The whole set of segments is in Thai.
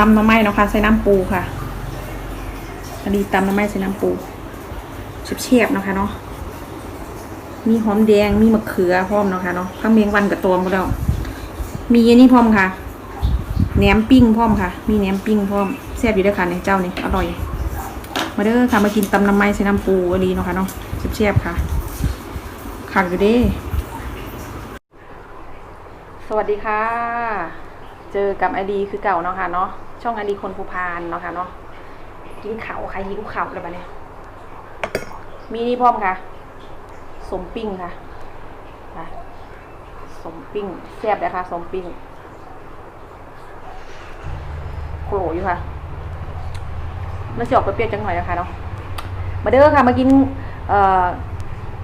ตำน้ำไม้เนาะค่ะใส่น้ำปูค่ะอดีตำน้ำไม้ใส่น้ำปูเชียบๆนะคะเนาะมีหอมแดงมีมะเขือพร้อมเนาะค่ะเนาะข้างเมียงวันกับตัวมดแล้วมีอันนี้พร้อมค่ะแหนมปิ้งพร้อมค่ะ มีแหนมปิ้งพร้อมแซ่บอยู่ด้วยค่ะในเจ้านี่อร่อย มาเด้อค่ะมากินตำน้ำไม้ใส่น้ำปูอันนี้เนาะค่ะเนาะเชียบๆค่ะขักอยู่เด้สวัสดีค่ะ เจอกับไอดีคือเก่าเนาะค่ะเนาะ ช่องไอดีคนภูพานเนาะค่ะเนาะกินเขาใครหิวเขาเลยปะเนี่ยมีนี่พร้อมค่ะ สมปิ้งค่ะค่ะสมปิ้งแซ่บเลยค่ะ สมปิ้งโกรอยู่ค่ะมันจะออกเปรี้ยวจังหน่อยนะคะเนาะมาเด้อค่ะมากิน เอ่อ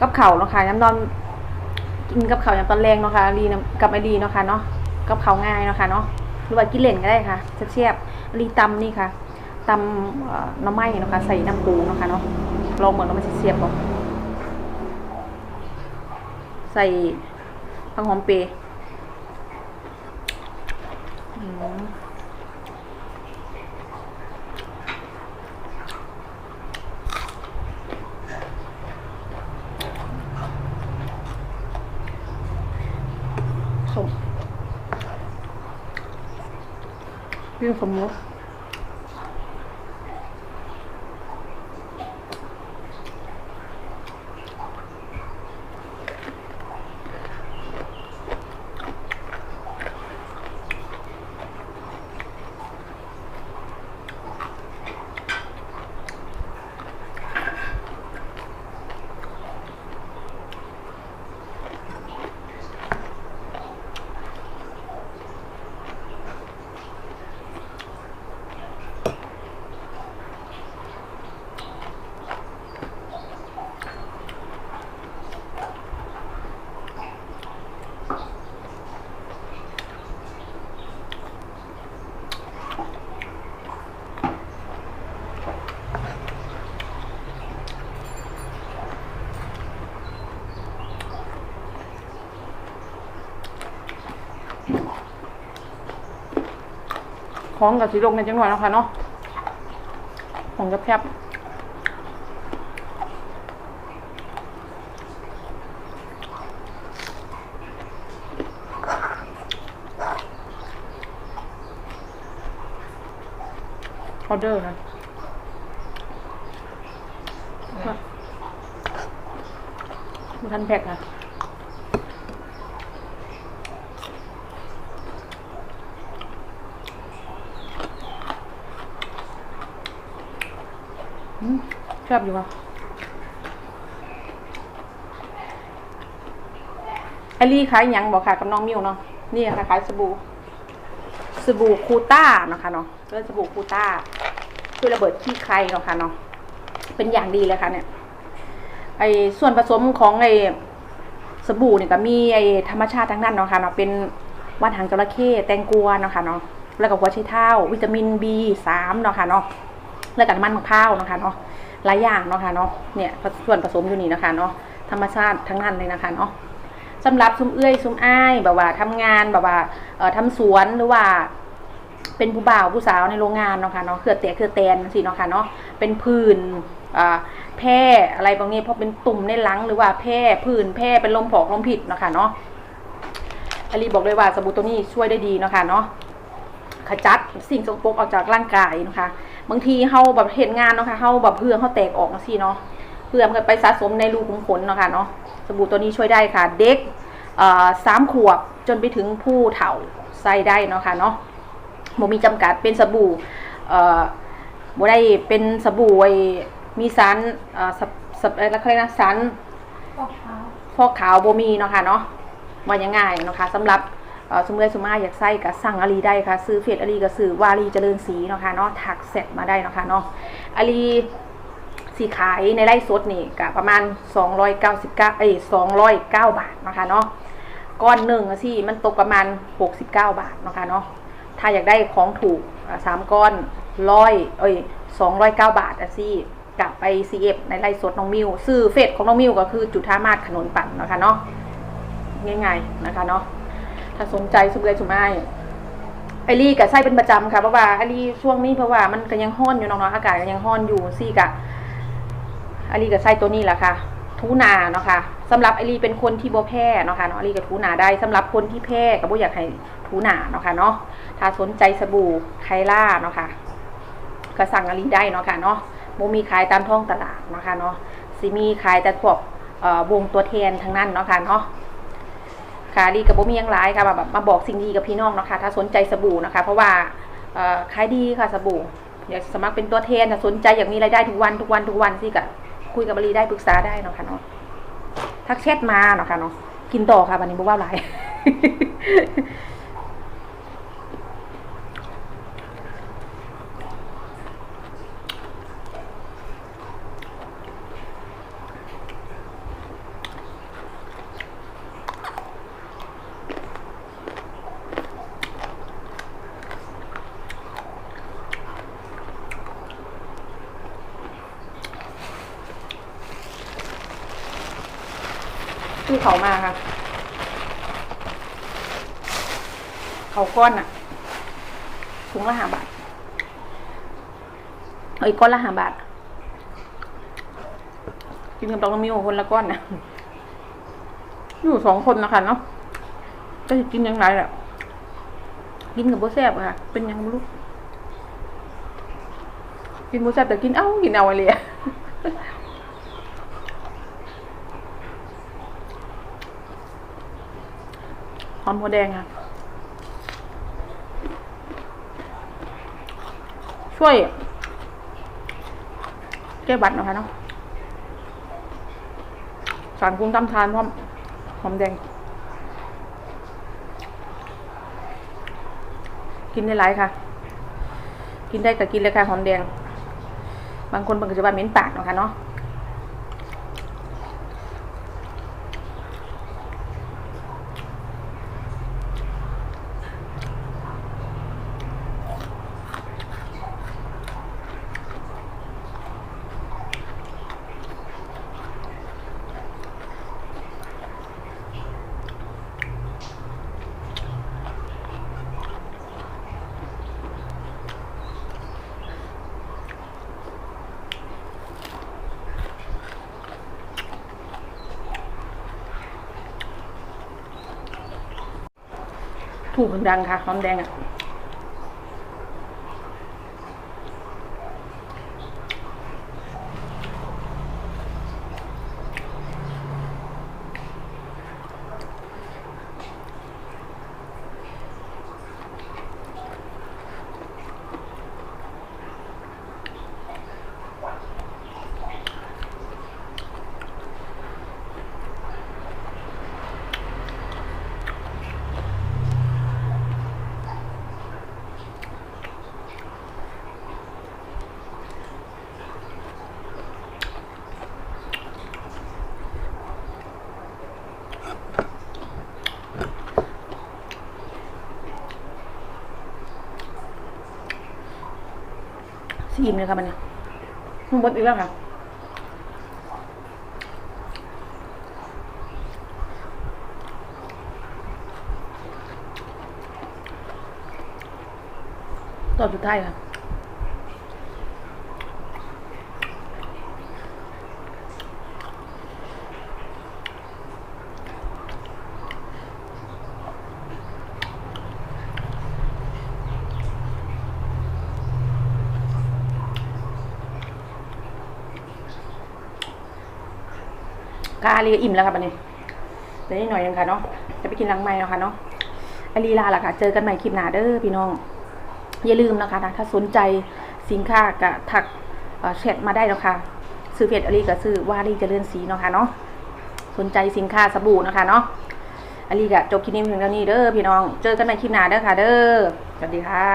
กับเข่าเนาะค่ะน้ำนอนกินกับเขาอย่างตอนแรงเนาะค่ะดีกับไอดีเนาะค่ะเนาะกับเขาง่ายเนาะค่ะเนาะ หรือว่ากินเล่นก็ได้ค่ะเชียบๆรีตำนี่ค่ะตำน้ำไม้เนาะค่ะใส่น้ำปูเนาะคะเนาะลองเหมือนเรามันจะเสียบบ่ใส่ผักหอมเปรย์ เรื่อ ของกับสีลงในจังหวัดนาะคะเนาะของกับแคบออเดอร์นะมาทันแพ็กนะ อืม แซ่บอยู่ว่ะไอรี่ขายหยังบอกค่ะกับน้องมิวเนาะนี่ค่ะขายสบู่สบู่คูต้าเนาะค่ะเนาะเรื่องสบู่คูต้าช่วยระเบิดขี้ใครเนาะค่ะเนาะเป็นอย่างดีเลยค่ะเนี่ย ไอส่วนผสมของไอสบู่เนี่ยก็มีไอธรรมชาติทั้งนั้นเนาะค่ะเนาะเป็นว่านหางจระเข้แตงกวาเนาะค่ะเนาะแล้วก็หัวไชเท้า วิตามิน B3 เนาะค่ะเนาะแล้วก็น้ำมันมะพร้าวเนาะค่ะเนาะ หลายอย่างเนาะค่ะเนาะเนี่ยส่วนผสมอยู่นี่นะคะเนาะธรรมชาติทั้งนั้นเลยนะคะเนาะสำหรับซุ้มเอื้อยซุ้มอ้ายแบบว่าทำงานแบบว่าเอ่อทำสวนหรือว่า เป็นผู้บ่าวผู้สาวในโรงงานเนาะค่ะเนาะเครือเตะเครือแตนสิเนาะค่ะเนาะเป็นผื่นแพร่อะไรบางนี้เพราะเป็นตุ่มในหลังหรือว่าแพร่ผื่นแพร่เป็นลมผอกลมผิดเนาะค่ะเนาะอลีบอกเลยว่าสบู่ตัวนี้ช่วยได้ดีเนาะค่ะเนาะขจัดสิ่งสกปรกออกจากร่างกายนะคะ บางทีเฮาแบบเห็นงานเนาะค่ะเฮาแบบเพื่อเฮาแตกออกสิเนาะเพื่อมันไปสะสมในรูขุมขนเนาะค่ะเนาะสบู่ตัวนี้ช่วยได้ค่ะ เด็กเอ่อสามขวบจนไปถึงผู้เฒ่าใส่ได้เนาะค่ะเนาะบ่มีจำกัดเป็นสบู่เอ่อบ่ได้เป็นสบู่ไอ้มีสารเอ่อสับสับอะไรนะเขาเรียกนะสารฟอกขาวโบมีเนาะค่ะเนาะว่ายังไงเนาะค่ะสำหรับเอ่อ สมมติสมมาอยากใส่กับสั่งอาลีได้ค่ะ ซื้อเฟซอาลีก็ซื้อวาลีเจริญศรีเนาะค่ะเนาะถักเสร็จมาได้เนาะค่ะเนาะอาลีสีขายในไร่สดนี่ก็ประมาณ 299เอ้ย209 บาทเนาะค่ะเนาะก้อนหนึ่งอะสิมันตกประมาณ 69 บาทเนาะค่ะเนาะถ้าอยากได้ของถูกสามก้อนร้อยเอ้ย209 บาทอะสิกลับไป CF ในไร่สดน้องมิวซื้อเฟซของน้องมิวก็คือจุธามาศขนนปั่นเนาะค่ะเนาะง่ายๆนะคะเนาะ ถ้าสนใจสุกเลยสุมายไอรี่กับไส้เป็นประจำค่ะเพราะว่าไอรี่ช่วงนี้เพราะว่ามันก็ยังห้อนอยู่น้องๆอากาศก็ยังห้อนอยู่ซี่กะไอรี่กับไส้ตัวนี้แหละค่ะทูนาเนาะค่ะสำหรับไอรี่เป็นคนที่บ่แพ้เนาะค่ะเนาะไอรี่กับทูนาได้สำหรับคนที่แพ้ก็บ่อยากให้ทูนาเนาะค่ะเนาะถ้าสนใจสบู่ไคล่าเนาะค่ะก็สั่งไอรีได้เนาะค่ะเนาะบ่มีขายตามท้องตลาดเนาะค่ะเนาะสิมีขายแต่พวกวงตัวแทนทั้งนั้นเนาะค่ะเนาะ ค่ะรีกับบ่มีหยังหลายค่ะมาแบบมาบอกสิ่งดีกับพี่น้องเนาะคะถ้าสนใจสบู่นะคะ เพราะว่าขายดีค่ะสบู่อยากสมัครเป็นตัวแทนถ้าสนใจอยากมีรายได้ทุกวันทุกวันทุกวันสิกะคุยกับบรีได้ปรึกษาได้เนาะค่ะเนาะทักแชทมาเนาะค่ะเนาะกินต่อค่ะวันนี้บ่ว่าหลาย คือเขามาค่ะ เขาก้อนอะถุงละห้าบาทเอาอีกก้อนละห้าบาท กินกับดอกน้ำมิวคนละก้อนนะอยู่สองคนนะคะเนาะก็จะกินยังไงแหละกินกับโบแซบค่ะ เป็นยังไม่รู้กินโบแซบแต่กินเอ้ากินเอาอะไรอะ อมหัวแดงค่ะ ช่วยแก้บัตรนะคะเนาะสารคุ้มตำทานพร้อมหอมแดง กินได้หลายค่ะ กินได้แต่กินเลยค่ะหอมแดง บางคนบางจะว่าเหม็นปากนะคะเนาะ ถูกดังค่ะหอมแดงอะ อิ่มเลยค่ะมันมันบดอีกแล้วค่ะตอนสุดท้ายค่ะ กาลีก็อิ่มแล้วค่ะบันนี้เดี๋ยวนิดหน่อยนึงค่ะเนาะจะไปกินลังไม้แล้วค่ะเนาะอลีลาล่ะค่ะ เจอกันใหม่คลิปหน้าเด้อพี่น้อง อย่าลืมนะคะนะถ้าสนใจสินค้าก็ทักอ่อแชทมาได้แล้วค่ะซื้อเพจอลีก็ซื้อว่าลีจะเจริญศรีเนาะค่ะเนาะสนใจสินค้าสบู่นะคะเนาะอลีก็จบคลิปนี้เพียงเท่านี้เด้อพี่น้อง เจอกันใหม่คลิปหน้าเด้อค่ะ เด้อสวัสดีค่ะ